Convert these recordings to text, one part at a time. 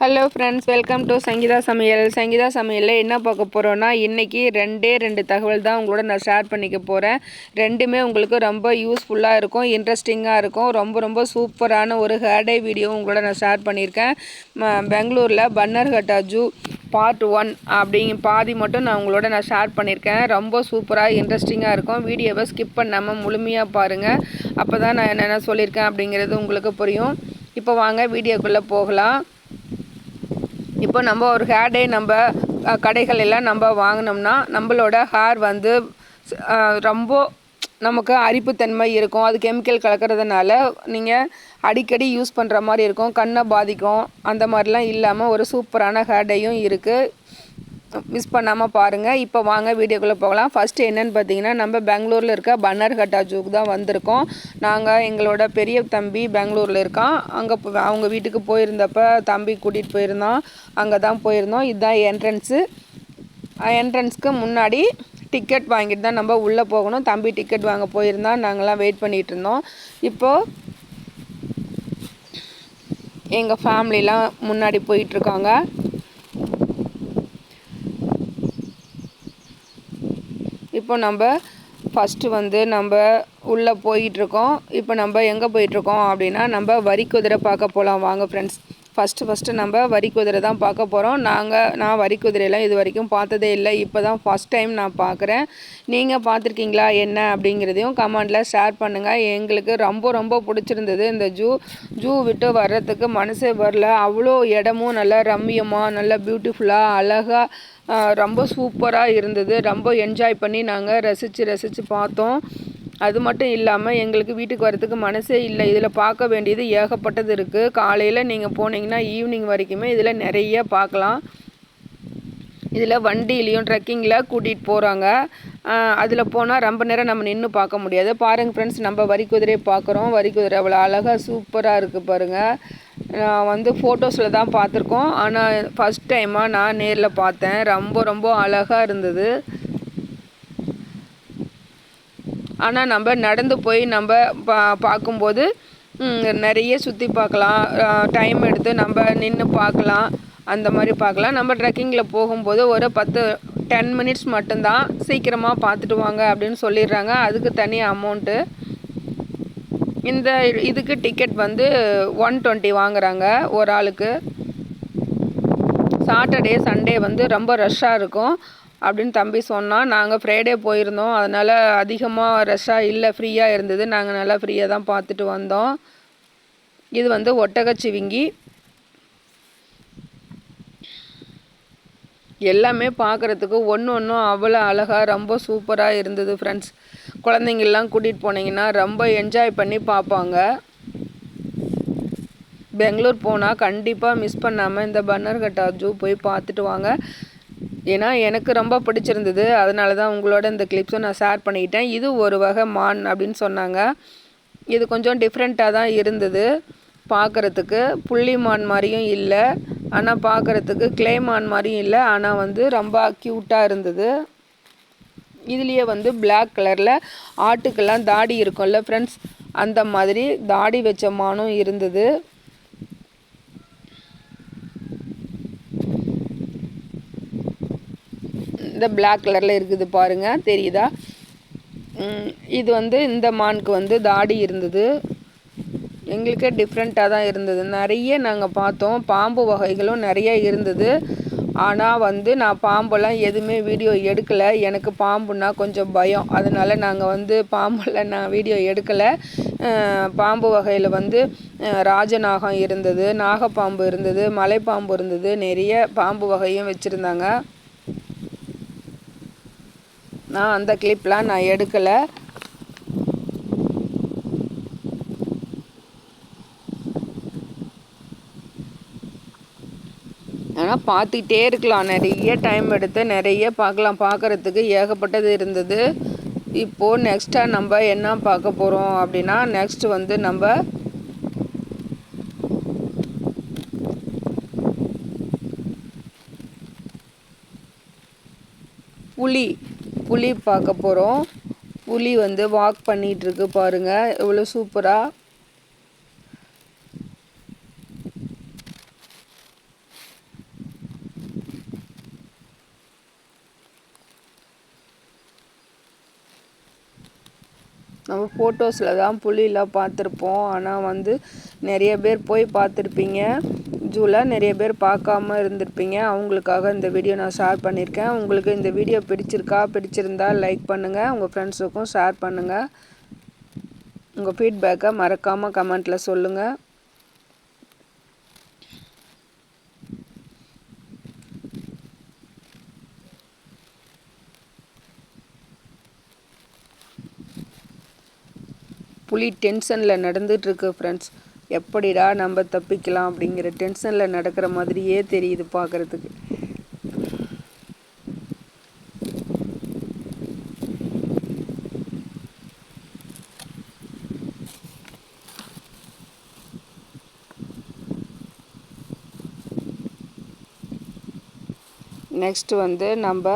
Hello friends welcome to Sangeetha சமையல் சங்கீதா சமையலில் என்ன பார்க்க போகிறோன்னா இன்றைக்கி ரெண்டே ரெண்டு தகவல் தான் உங்களோட நான் ஷேர் பண்ணிக்க போகிறேன் ரெண்டுமே உங்களுக்கு ரொம்ப யூஸ்ஃபுல்லாக இருக்கும் இன்ட்ரெஸ்டிங்காக இருக்கும். ரொம்ப ரொம்ப சூப்பரான ஒரு ஹேர்டே வீடியோ உங்களோட நான் ஷேர் பண்ணியிருக்கேன். பெங்களூரில் பன்னர்கட்டா ஜூ பார்ட் ஒன் அப்படிங்க பாதி மட்டும் நான் உங்களோட நான் ஷேர் பண்ணியிருக்கேன். ரொம்ப சூப்பராக இன்ட்ரெஸ்டிங்காக இருக்கும். வீடியோவை ஸ்கிப் பண்ணாமல் முழுமையாக பாருங்கள் அப்போ தான் நான் என்னென்ன சொல்லியிருக்கேன் அப்படிங்கிறது உங்களுக்கு புரியும். இப்போ வாங்க வீடியோக்குள்ளே போகலாம். இப்போ நம்ம ஒரு ஹேர் டே நம்ம கடைகள் எல்லாம் நம்ம வாங்கினோம்னா நம்மளோட ஹேர் வந்து ரொம்ப நமக்கு அரிப்புத்தன்மை இருக்கும். அது கெமிக்கல் கலக்கிறதுனால நீங்கள் அடிக்கடி யூஸ் பண்ணுற மாதிரி இருக்கும். கண்ணை பாதிக்கும். அந்த மாதிரிலாம் இல்லாமல் ஒரு சூப்பரான ஹேர் டேயும் இருக்குது மிஸ் பண்ணாமல் பாருங்கள் இப்போ வாங்க வீடியோக்குள்ளே போகலாம். ஃபஸ்ட்டு என்னென்னு பார்த்தீங்கன்னா நம்ம பெங்களூரில் இருக்க பன்னர்கட்டா ஜூக்கு தான் வந்திருக்கோம். நாங்கள் எங்களோட பெரிய தம்பி பெங்களூரில் இருக்கான். அங்கே அவங்க வீட்டுக்கு போயிருந்தப்போ தம்பி கூட்டிகிட்டு போயிருந்தோம் அங்கே தான் போயிருந்தோம். இதுதான் என்ட்ரன்ஸு என்ட்ரன்ஸ்க்கு முன்னாடி டிக்கெட் வாங்கிட்டு தான் நம்ம உள்ளே போகணும். தம்பி டிக்கெட் வாங்க போயிருந்தான். நாங்கள்லாம் வெயிட் பண்ணிகிட்டு இருந்தோம். இப்போது எங்கள் ஃபேமிலிலாம் முன்னாடி போயிட்டுருக்காங்க இப்போ நம்ம ஃபஸ்ட்டு வந்து நம்ம உள்ளே போயிட்டுருக்கோம். இப்போ நம்ம எங்கே போயிட்டுருக்கோம் அப்படின்னா நம்ம வரி குதிரை பார்க்க போகலாம் வாங்க ஃப்ரெண்ட்ஸ் ஃபஸ்ட்டு ஃபஸ்ட்டு நம்ம வரி குதிரை தான் பார்க்க போகிறோம் நாங்கள் நான் வரி குதிரையெல்லாம் இது வரைக்கும் பார்த்ததே இல்லை. இப்போ தான் ஃபஸ்ட் டைம் நான் பார்க்குறேன். நீங்கள் பார்த்துருக்கீங்களா என்ன அப்படிங்கிறதையும் கமெண்டில் ஷேர் பண்ணுங்கள் எங்களுக்கு ரொம்ப ரொம்ப பிடிச்சிருந்தது இந்த ஜூ. ஜூ விட்டு வர்றதுக்கு மனசே வரல. அவ்வளோ இடமும் நல்லா ரம்மியமாக நல்லா பியூட்டிஃபுல்லாக அழகாக ரொம்ப சூப்பராக இருந்தது. ரொம்ப என்ஜாய் பண்ணி நாங்கள் ரசித்து ரசித்து பார்த்தோம். அது மட்டும் இல்லாமல் எங்களுக்கு வீட்டுக்கு வரத்துக்கு மனசே இல்லை. இதில் பார்க்க வேண்டியது ஏகப்பட்டது இருக்குது காலையில் நீங்கள் போனீங்கன்னா ஈவினிங் வரைக்குமே இதில் நிறைய பார்க்கலாம். இதில் வண்டியிலையும் ட்ரெக்கிங்கில் கூட்டிகிட்டு போகிறாங்க அதில் போனால் ரொம்ப நேரம் நம்ம நின்று பார்க்க முடியாது. பாருங்கள் ஃப்ரெண்ட்ஸ் நம்ம வரிக்குதிரையை பார்க்குறோம். வரிக்குதிரை அவ்வளோ அழகாக சூப்பராக இருக்குது பாருங்கள் நான் வந்து ஃபோட்டோஸில் தான் பார்த்துருக்கோம். ஆனால் ஃபஸ்ட் டைமாக நான் நேரில் பார்த்தேன். ரொம்ப ரொம்ப அழகாக இருந்தது. ஆனால் நம்ம நடந்து போய் நம்ம பா பார்க்கும்போது நிறைய சுற்றி பார்க்கலாம். டைம் எடுத்து நம்ம நின்று பார்க்கலாம். அந்த மாதிரி பார்க்கலாம். நம்ம ட்ரெக்கிங்கில் போகும்போது ஒரு பத்து டென் மினிட்ஸ் மட்டும்தான் சீக்கிரமாக பார்த்துட்டு வாங்க அப்படின்னு சொல்லிடுறாங்க. அதுக்கு தனி அமௌண்ட்டு இந்த இதுக்கு டிக்கெட் வந்து ஒன் டுவெண்ட்டி வாங்குறாங்க ஒரு ஆளுக்கு. சாட்டர்டே சண்டே வந்து ரொம்ப ரஷ்ஷாக இருக்கும். அப்படின்னு தம்பி சொன்னால் நாங்கள் ஃப்ரைடே போயிருந்தோம். அதனால் அதிகமாக ரஷ்ஷாக இல்லை ஃப்ரீயாக இருந்தது. நாங்கள் நல்லா ஃப்ரீயாக தான் பார்த்துட்டு வந்தோம். இது வந்து ஒட்டகச்சிவிங்கி எல்லாமே பார்க்குறதுக்கு ஒன்று ஒன்றும் அவ்வளோ அழகாக ரொம்ப சூப்பராக இருந்தது ஃப்ரெண்ட்ஸ் குழந்தைங்கள்லாம் கூட்டிகிட்டு போனீங்கன்னா ரொம்ப என்ஜாய் பண்ணி பார்ப்பாங்க. பெங்களூர் போனால் கண்டிப்பாக மிஸ் பண்ணாமல் இந்த பன்னர்கட்டா ஜூ போய் பார்த்துட்டு வாங்க. ஏன்னா எனக்கு ரொம்ப பிடிச்சிருந்தது. அதனால தான் உங்களோட இந்த கிளிப்ஸும் நான் ஷேர் பண்ணிக்கிட்டேன் இது ஒரு வகை மான் அப்படின்னு சொன்னாங்க. இது கொஞ்சம் டிஃப்ரெண்ட்டாக தான் இருந்தது பார்க்குறதுக்கு. புள்ளி மான் மாதிரியும் இல்லை. ஆனால் பார்க்குறதுக்கு கிளே மான் மாதிரியும் இல்லை. ஆனால் வந்து ரொம்ப க்யூட்டாக இருந்தது. இதுலேயே வந்து பிளாக் கலரில் ஆட்டுக்கெல்லாம் தாடி இருக்கும்ல ஃப்ரெண்ட்ஸ் அந்த மாதிரி தாடி வச்ச மானும் இருந்தது. இந்த பிளாக் கலரில் இருக்குது பாருங்க தெரியுதா? இது வந்து இந்த மானுக்கு வந்து தாடி இருந்தது. எங்களுக்கே டிஃப்ரெண்ட்டாக தான் இருந்தது. நிறைய நாங்கள் பார்த்தோம். பாம்பு வகைகளும் நிறைய இருந்தது. ஆனால் வந்து நான் பாம்பெல்லாம் எதுவுமே வீடியோ எடுக்கலை. எனக்கு பாம்புன்னா கொஞ்சம் பயம். அதனால் நாங்கள் வந்து பாம்பெல்லாம் நான் வீடியோ எடுக்கலை. பாம்பு வகையில் வந்து ராஜநாகம் இருந்தது நாகப்பாம்பு இருந்தது மலைப்பாம்பு இருந்தது நிறைய பாம்பு வகையும் வச்சுருந்தாங்க. நான் அந்த கிளிப்லாம் நான் எடுக்கலை. ஆனால் பார்த்துக்கிட்டே இருக்கலாம். நிறைய டைம் எடுத்து நிறைய பார்க்கலாம். பார்க்குறதுக்கு ஏகப்பட்டது இருந்தது. இப்போது நெக்ஸ்ட்டாக நம்ம என்ன பார்க்க போகிறோம் அப்படின்னா நெக்ஸ்ட் வந்து நம்ம புலி புலி பார்க்க போகிறோம் புலி வந்து வாக் பண்ணிகிட்ருக்கு பாருங்கள் இவ்வளோ எவ்வளோ சூப்பராக நம்ம ஃபோட்டோஸில் தான் புலிலாம் பார்த்துருப்போம். ஆனால் வந்து நிறைய பேர் போய் பார்த்துருப்பீங்க. ஜூவில் நிறைய பேர் பார்க்காம இருந்திருப்பீங்க. அவங்களுக்காக இந்த வீடியோ நான் ஷேர் பண்ணியிருக்கேன். உங்களுக்கு இந்த வீடியோ பிடிச்சிருக்கா பிடிச்சிருந்தா லைக் பண்ணுங்கள் உங்கள் ஃப்ரெண்ட்ஸுக்கும் ஷேர் பண்ணுங்கள் உங்கள் ஃபீட்பேக்கை மறக்காமல் கமெண்ட்டில் சொல்லுங்கள் புலி டென்ஷனில் நடந்துகிட்ருக்கு ஃப்ரெண்ட்ஸ் எப்படிடா நம்ம தப்பிக்கலாம் அப்படிங்கிற டென்ஷனில் நடக்கிற மாதிரியே தெரியுது பார்க்குறதுக்கு நெக்ஸ்ட் வந்து நம்ம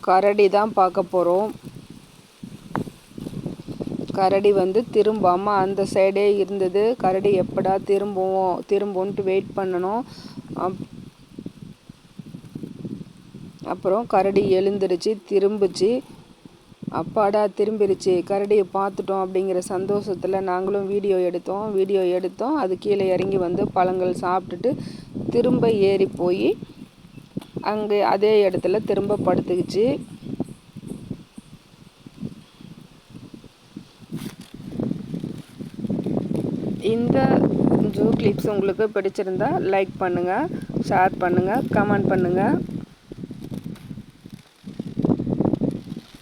கரடி தான் பார்க்க போகிறோம் கரடி வந்து திரும்பாமல் அந்த சைடே இருந்தது. கரடி எப்படா திரும்புவோம் திரும்புன்ட்டு வெயிட் பண்ணணும். அப்புறம் கரடி எழுந்துருச்சு திரும்பிச்சு. அப்பாடா திரும்பிருச்சு. கரடியை பார்த்துட்டோம் அப்படிங்கிற சந்தோஷத்தில் நாங்களும் வீடியோ எடுத்தோம். வீடியோ எடுத்தோம். அது கீழே இறங்கி வந்து பழங்கள் சாப்பிட்டுட்டு திரும்ப ஏறி போய் அங்கே அதே இடத்துல திரும்ப படுத்துக்கிச்சு. இந்த ஜூ கிளிப்ஸ் உங்களுக்கு பிடிச்சிருந்தா லைக் பண்ணுங்கள் ஷேர் பண்ணுங்கள் கமெண்ட் பண்ணுங்கள்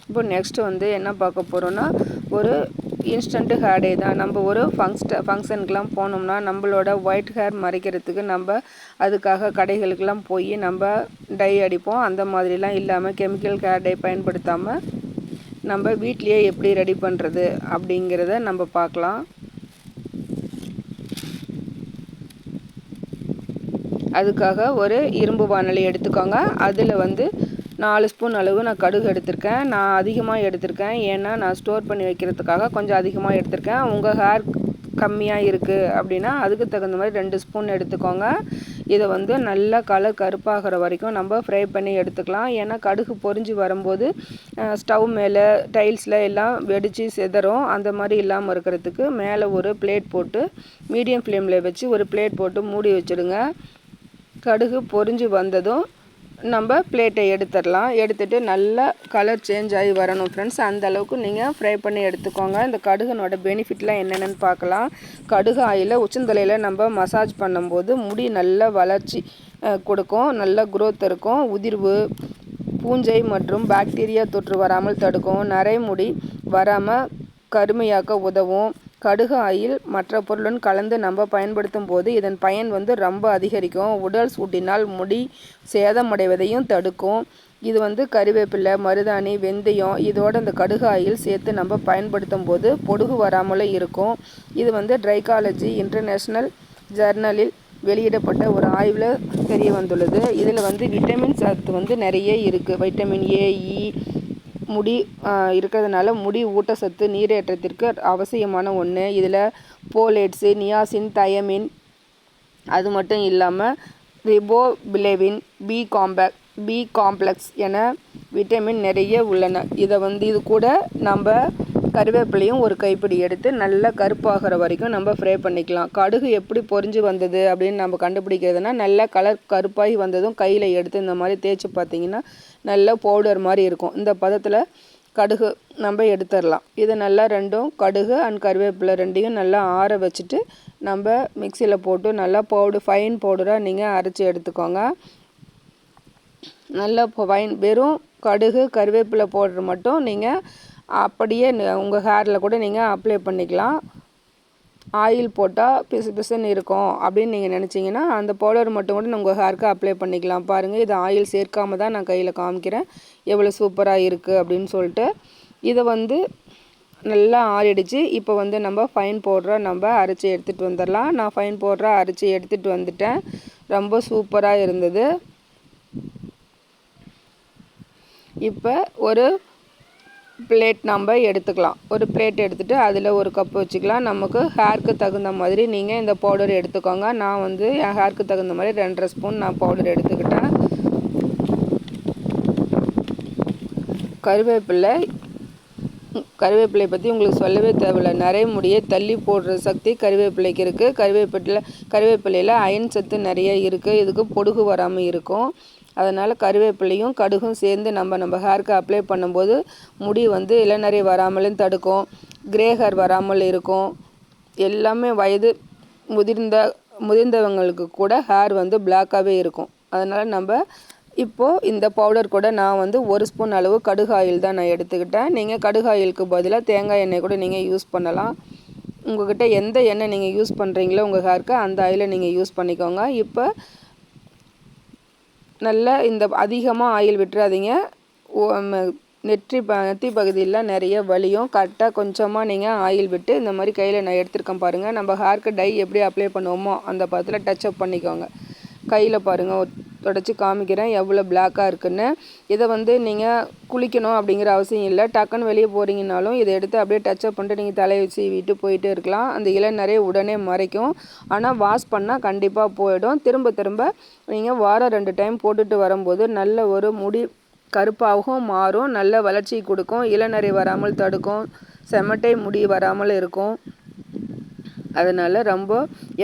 இப்போ நெக்ஸ்ட்டு வந்து என்ன பார்க்க போகிறோன்னா ஒரு இன்ஸ்டண்ட்டு ஹேர் டே தான். நம்ம ஒரு ஃபங்க்ஸ்ட ஃபங்க்ஷனுக்கெலாம் போனோம்னா நம்மளோட ஒயிட் ஹேர் மறைக்கிறதுக்கு நம்ம அதுக்காக கடைகளுக்கெலாம் போய் நம்ம டை அடிப்போம். அந்த மாதிரிலாம் இல்லாமல் கெமிக்கல் ஹேர் டை பயன்படுத்தாமல் நம்ம வீட்லேயே எப்படி ரெடி பண்ணுறது அப்படிங்கிறத நம்ம பார்க்கலாம். அதுக்காக ஒரு இரும்பு வானொலி எடுத்துக்கோங்க. அதில் வந்து நாலு ஸ்பூன் அளவு நான் கடுகு எடுத்திருக்கேன். நான் அதிகமாக எடுத்திருக்கேன். ஏன்னா நான் ஸ்டோர் பண்ணி வைக்கிறதுக்காக கொஞ்சம் அதிகமாக எடுத்திருக்கேன். உங்கள் ஹேர் கம்மியாக இருக்குது அப்படின்னா அதுக்கு தகுந்த மாதிரி ரெண்டு ஸ்பூன் எடுத்துக்கோங்க. இதை வந்து நல்லா கலர் கருப்பாகிற வரைக்கும் நம்ம ஃப்ரை பண்ணி எடுத்துக்கலாம். ஏன்னா கடுகு பொறிஞ்சு வரும்போது ஸ்டவ் மேலே டைல்ஸில் எல்லாம் வெடித்து செதறும். அந்த மாதிரி இல்லாமல் இருக்கிறதுக்கு மேலே ஒரு பிளேட் போட்டு மீடியம் ஃப்ளேமில் வச்சு ஒரு பிளேட் போட்டு மூடி வச்சுடுங்க. கடுகு பொறிஞ்சு வந்ததும் நம்ம பிளேட்டை எடுத்துடலாம். எடுத்துகிட்டு நல்லா கலர் சேஞ்ச் ஆகி வரணும் ஃப்ரெண்ட்ஸ் அந்த அளவுக்கு நீங்கள் ஃப்ரை பண்ணி எடுத்துக்கோங்க. இந்த கடுகனோட பெனிஃபிட்லாம் என்னென்னு பார்க்கலாம். கடுகு ஆயில் உச்சந்தலையில் நம்ம மசாஜ் பண்ணும்போது முடி நல்ல வளர்ச்சி கொடுக்கும். நல்ல குரோத் இருக்கும். உதிர்வு பூஞ்சை மற்றும் பாக்டீரியா தொற்று வராமல் தடுக்கும். நரைமுடி வராமல் கருமையாக்க உதவும். கடுகு ஆயில் மற்ற பொருளுடன் கலந்து நம்ம பயன்படுத்தும் போது இதன் பயன் வந்து ரொம்ப அதிகரிக்கும். உடல் சூட்டினால் முடி சேதமடைவதையும் தடுக்கும். இது வந்து கறிவேப்பிலை மருதாணி வெந்தயம் இதோட இந்த கடுகு ஆயில் சேர்த்து நம்ம பயன்படுத்தும் போது பொடுகு வராமலே இருக்கும். இது வந்து ட்ரைகாலஜி இன்டர்நேஷ்னல் ஜர்னலில் வெளியிடப்பட்ட ஒரு ஆய்வில் தெரிய வந்துள்ளது. இதில் வந்து விட்டமின் சத்து வந்து நிறைய இருக்குது வைட்டமின் ஏஇ முடி இருக்கிறதுனால முடி ஊட்டச்சத்து நீரேற்றத்திற்கு அவசியமான ஒன்று இதில் போலேட்ஸு நியாசின் தயமின் அது மட்டும் இல்லாமல் riboflavin B complex B complex என விட்டமின் நிறைய உள்ளன. இதை வந்து இது கூட நம்ம கருவேப்பிலையும் ஒரு கைப்பிடி எடுத்து நல்லா கருப்பாகிற வரைக்கும் நம்ம ஃப்ரை பண்ணிக்கலாம். கடுகு எப்படி பொறிஞ்சு வந்தது அப்படின்னு நம்ம கண்டுபிடிக்கிறதுனா நல்லா கலர் கருப்பாகி வந்ததும் கையில் எடுத்து இந்த மாதிரி தேய்ச்சி பார்த்தீங்கன்னா நல்லா பவுடர் மாதிரி இருக்கும். இந்த பதத்தில் கடுகு நம்ம எடுத்துடலாம். இது நல்லா ரெண்டும் கடுகு அண்ட் கருவேப்பிலை ரெண்டையும் நல்லா ஆற வச்சுட்டு நம்ம மிக்சியில் போட்டு நல்லா பவுடர் ஃபைன் பவுடராக நீங்கள் அரைச்சி எடுத்துக்கோங்க. நல்லா ஃபைன் வெறும் கடுகு கருவேப்பிலை பவுடர் மட்டும் நீங்கள் அப்படியே உங்கள் ஹேரில் கூட நீங்கள் அப்ளை பண்ணிக்கலாம். ஆயில் போட்டால் பிசு பிசுன்னு இருக்கும் அப்படின்னு நீங்கள் நினச்சிங்கன்னா அந்த பவுடர் மட்டும் கூட உங்கள் ஹேருக்கு அப்ளை பண்ணிக்கலாம். பாருங்கள் இது ஆயில் சேர்க்காம தான் நான் கையில் காமிக்கிறேன். எவ்வளோ சூப்பராக இருக்குது அப்படின்னு சொல்லிட்டு இதை வந்து நல்லா ஆறிடுச்சு. இப்போ வந்து நம்ம ஃபைன் பவுடராக நம்ம அரைச்சி எடுத்துகிட்டு வந்துடலாம். நான் ஃபைன் பவுடராக அரைச்சி எடுத்துகிட்டு வந்துட்டேன். ரொம்ப சூப்பராக இருந்தது. இப்போ ஒரு பிளேட் நம்ம எடுத்துக்கலாம். ஒரு பிளேட் எடுத்துகிட்டு அதில் ஒரு கப் வச்சுக்கலாம். நமக்கு ஹேர்க்கு தகுந்த மாதிரி நீங்கள் இந்த பவுடர் எடுத்துக்கோங்க. நான் வந்து என் ஹேருக்கு தகுந்த மாதிரி ரெண்டரை ஸ்பூன் நான் பவுடர் எடுத்துக்கிட்டேன். கருவேப்பிலை கருவேப்பிலை பற்றி உங்களுக்கு சொல்லவே தேவையில்லை. நிறைய முடியை தள்ளி போடுற சக்தி கருவேப்பிலைக்கு இருக்குது கருவேப்பிலை கருவேப்பிலையில் அயன் சத்து நிறைய இருக்குது இதுக்கு பொடுகு வராமல் இருக்கும். அதனால் கருவேப்பிலையும் கடுகும் சேர்ந்து நம்ம நம்ம ஹேருக்கு அப்ளை பண்ணும்போது முடி வந்து இளநரை வராமலும் தடுக்கும். கிரே ஹேர் வராமல் இருக்கும். எல்லாமே வயது முதிர்ந்த முதிர்ந்தவங்களுக்கு கூட ஹேர் வந்து பிளாக்காகவே இருக்கும். அதனால் நம்ம இப்போது இந்த பவுடர் கூட நான் வந்து ஒரு ஸ்பூன் அளவு கடுகு ஆயில் தான் நான் எடுத்துக்கிட்டேன். நீங்கள் கடுகு ஆயிலுக்கு பதிலாக தேங்காய் எண்ணெய் கூட நீங்கள் யூஸ் பண்ணலாம். உங்கள்கிட்ட எந்த எண்ணெய் நீங்கள் யூஸ் பண்ணுறீங்களோ உங்கள் ஹேருக்கு அந்த ஆயிலை நீங்கள் யூஸ் பண்ணிக்கோங்க. இப்போ நல்லா இந்த அதிகமாக ஆயில் விட்டுறாதீங்க. நெற்றி ப நெத்தி பகுதியில் நிறைய வலியும் கரெக்டாக கொஞ்சமாக நீங்கள் ஆயில் விட்டு இந்த மாதிரி கையில் நான் எடுத்துருக்கேன் பாருங்கள் நம்ம ஹேர்க்கு டை எப்படி அப்ளை பண்ணுவோமோ அந்த பதத்தில் டச்சப் பண்ணிக்கோங்க. கையில் பாருங்கள் தொடச்சி காமிக்கிறேன் எவ்வளோ பிளாக்காக இருக்குன்னு. இதை வந்து நீங்கள் குளிக்கணும் அப்படிங்கிற அவசியம் இல்லை. டக்குன்னு வெளியே போகிறீங்கனாலும் இதை எடுத்து அப்படியே டச்சப் பண்ணிட்டு நீங்கள் தலையை வச்சு விட்டு போயிட்டே இருக்கலாம். அந்த இளநரையை உடனே மறைக்கும். ஆனால் வாஷ் பண்ணால் கண்டிப்பாக போயிடும். திரும்ப திரும்ப நீங்கள் வாரம் ரெண்டு டைம் போட்டுட்டு வரும்போது நல்ல ஒரு முடி கருப்பாகவும் மாறும். நல்ல வளர்ச்சி கொடுக்கும். இளநரை வராமல் தடுக்கும். செமட்டை முடி வராமல் இருக்கும். அதனால் ரொம்ப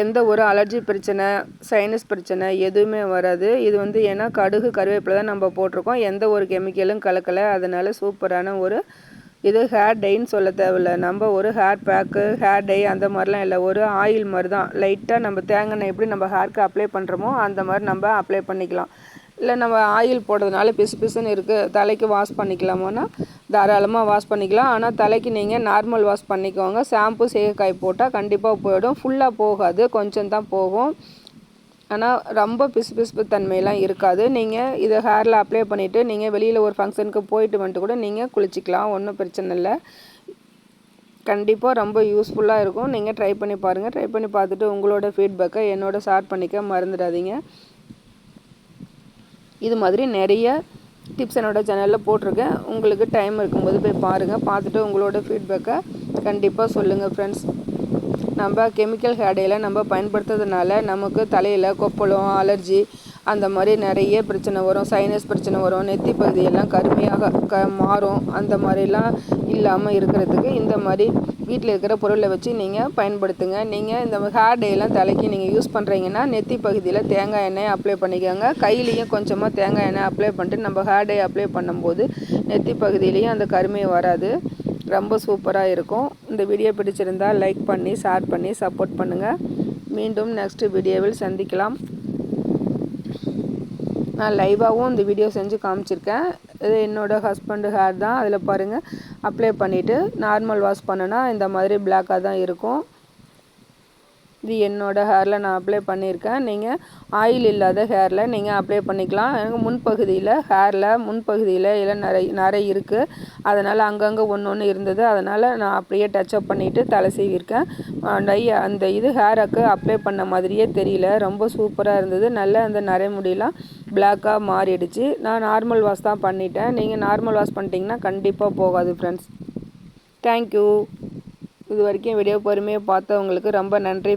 எந்த ஒரு அலர்ஜி பிரச்சனை சைனஸ் பிரச்சனை எதுவுமே வராது. இது வந்து ஏன்னா கடுகு கருவேப்பிலை தான் நம்ம போட்டிருக்கோம். எந்த ஒரு கெமிக்கலும் கலக்கலை. அதனால் சூப்பரான ஒரு இது ஹேர் டைன்னு சொல்ல தேவையில்ல. நம்ம ஒரு ஹேர் பேக்கு ஹேர் டை அந்த மாதிரிலாம் இல்லை. ஒரு ஆயில் மாதிரி தான். லைட்டாக நம்ம தேங்காய் எப்படி நம்ம ஹேர்க்கு அப்ளை பண்ணுறோமோ அந்த மாதிரி நம்ம அப்ளை பண்ணிக்கலாம். இல்லை நம்ம ஆயில் போடுறதுனால பிசு பிசுன்னு இருக்குது தலைக்கு வாஷ் பண்ணிக்கலாமோன்னா? தாராளமாக வாஷ் பண்ணிக்கலாம். ஆனால் தலைக்கு நீங்கள் நார்மல் வாஷ் பண்ணிக்கோங்க. ஷாம்பு சேகக்காய் போட்டால் கண்டிப்பாக போயிடும். ஃபுல்லாக போகாது. கொஞ்சம் தான் போகும். ஆனால் ரொம்ப பிசு பிசுப்பு தன்மையெல்லாம் இருக்காது. நீங்கள் இதை ஹேரில் அப்ளை பண்ணிவிட்டு நீங்கள் வெளியில் ஒரு ஃபங்க்ஷனுக்கு போயிட்டு வந்துட்டு கூட நீங்கள் குளிச்சிக்கலாம். ஒன்றும் பிரச்சனை இல்லை. கண்டிப்பாக ரொம்ப யூஸ்ஃபுல்லாக இருக்கும். நீங்கள் ட்ரை பண்ணி பாருங்கள் ட்ரை பண்ணி பார்த்துட்டு உங்களோட ஃபீட்பேக்கை என்னோட ஷேர் பண்ணிக்க மறந்துடாதீங்க. இது மாதிரி நிறைய டிப்ஸ் என்னோடய சேனலில் போட்டிருக்கேன். உங்களுக்கு டைம் இருக்கும்போது போய் பாருங்கள் பார்த்துட்டு உங்களோட ஃபீட்பேக்கை கண்டிப்பாக சொல்லுங்கள் ஃப்ரெண்ட்ஸ் நம்ம கெமிக்கல் ஹேடையில் நம்ம பயன்படுத்துறதுனால நமக்கு தலையில் கொப்பளம் அலர்ஜி அந்த மாதிரி நிறைய பிரச்சனை வரும். சைனஸ் பிரச்சனை வரும். நெத்தி பகுதியெல்லாம் கருமையாக க மாறும். அந்த மாதிரிலாம் இல்லாமல் இருக்கிறதுக்கு இந்த மாதிரி வீட்டில் இருக்கிற பொருளை வச்சு நீங்கள் பயன்படுத்துங்க. நீங்கள் இந்த ஹேர் டேலாம் தலைக்கு நீங்கள் யூஸ் பண்ணுறீங்கன்னா நெத்தி பகுதியில் தேங்காய் எண்ணெய் அப்ளை பண்ணிக்கோங்க. கையிலையும் கொஞ்சமாக தேங்காய் எண்ணெய் அப்ளை பண்ணிட்டு நம்ம ஹேர் டே அப்ளை பண்ணும்போது நெத்தி பகுதியிலையும் அந்த கருமை வராது. ரொம்ப சூப்பராக இருக்கும். இந்த வீடியோ பிடிச்சிருந்தால் லைக் பண்ணி ஷேர் பண்ணி சப்போர்ட் பண்ணுங்கள் மீண்டும் நெக்ஸ்ட் வீடியோவில் சந்திக்கலாம். நான் லைவாகவும் இந்த வீடியோ செஞ்சு காமிச்சிருக்கேன். இது என்னோடய ஹஸ்பண்டு ஹேர் தான். அதில் பாருங்கள் அப்ளை பண்ணிவிட்டு நார்மல் வாஷ் பண்ணுனா இந்த மாதிரி பிளாக்காக தான் இருக்கும். இது என்னோடய ஹேரில் நான் அப்ளை பண்ணியிருக்கேன். நீங்கள் ஆயில் இல்லாத ஹேரில் நீங்கள் அப்ளை பண்ணிக்கலாம். எனக்கு முன்பகுதியில் ஹேரில் முன்பகுதியில் எல்லாம் நிறைய நிறைய இருக்குது அதனால் அங்கங்கே ஒன்று ஒன்று இருந்தது. அதனால் நான் அப்படியே டச்சப் பண்ணிவிட்டு தலை சீவிருக்கேன் டை அந்த இது ஹேருக்கு அப்ளை பண்ண மாதிரியே தெரியல. ரொம்ப சூப்பராக இருந்தது. நல்ல அந்த நரைமுடியெலாம் பிளாக்காக மாறிடுச்சு. நான் நார்மல் வாஷ் தான் பண்ணிட்டேன். நீங்கள் நார்மல் வாஷ் பண்ணிட்டீங்கன்னா கண்டிப்பாக போகாது ஃப்ரெண்ட்ஸ் தேங்க்யூ இது வரைக்கும் வீடியோ பொறுமையாக பார்த்தவங்களுக்கு ரொம்ப நன்றி.